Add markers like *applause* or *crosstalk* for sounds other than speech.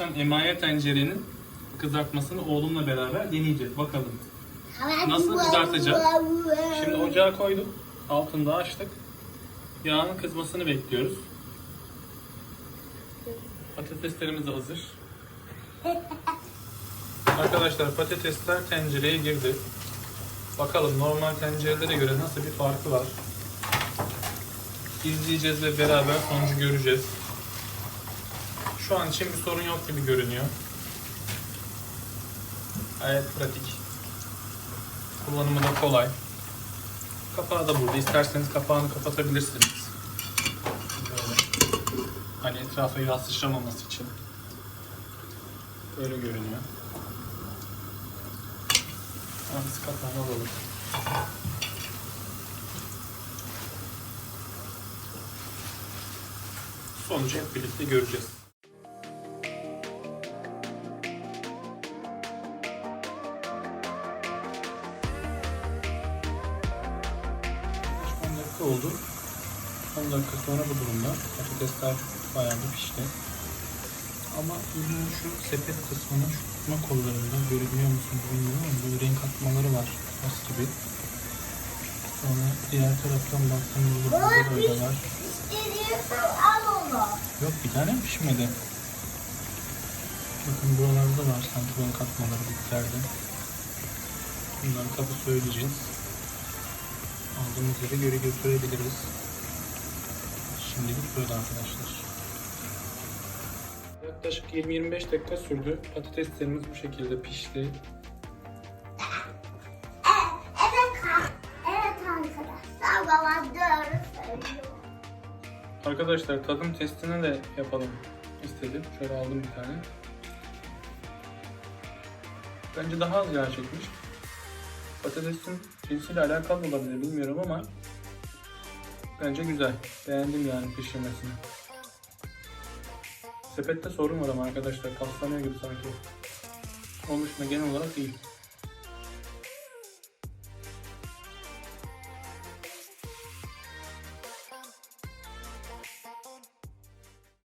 akşam emaye tencerenin kızartmasını oğlumla beraber deneyeceğiz. Bakalım. Nasıl kızartacağız? Şimdi ocağa koyduk. Altını da açtık. Yağın kızmasını bekliyoruz. Patateslerimiz de hazır. *laughs* Arkadaşlar patatesler tencereye girdi. Bakalım normal tencerelere göre nasıl bir farkı var. İzleyeceğiz ve beraber sonucu göreceğiz. Şu an için bir sorun yok gibi görünüyor. Gayet pratik. Kullanımı da kolay. Kapağı da burada. İsterseniz kapağını kapatabilirsiniz. Böyle. Hani etrafa yağ sıçramaması için. Böyle görünüyor. Ama biz kapağını alalım. Sonucu hep birlikte göreceğiz. Oldu. 10 dakika sonra bu durumda. Patatesler bayağı bir pişti. Ama ürünün şu sepet kısmının şu tutma kollarında görebiliyor musunuz bilmiyorum ama böyle renk atmaları var. Nas gibi. Sonra diğer taraftan baktığımızda burada da öyle var. Yok bir tane pişmedi. Bakın buralarda var sanki renk atmaları bitlerde. Bunları tabi söyleyeceğiz. Yere göre götürebiliriz. Şimdilik böyle arkadaşlar. Yaklaşık 20-25 dakika sürdü. Patateslerimiz bu şekilde pişti. Arkadaşlar tadım testini de yapalım istedim. Şöyle aldım bir tane. Bence daha az yağ çekmiş. Patatesin cinsiyle alakalı olabilir bilmiyorum ama bence güzel. Beğendim yani pişirmesini. Sepette sorun var ama arkadaşlar kaslanıyor gibi sanki. Onun dışında genel olarak iyi.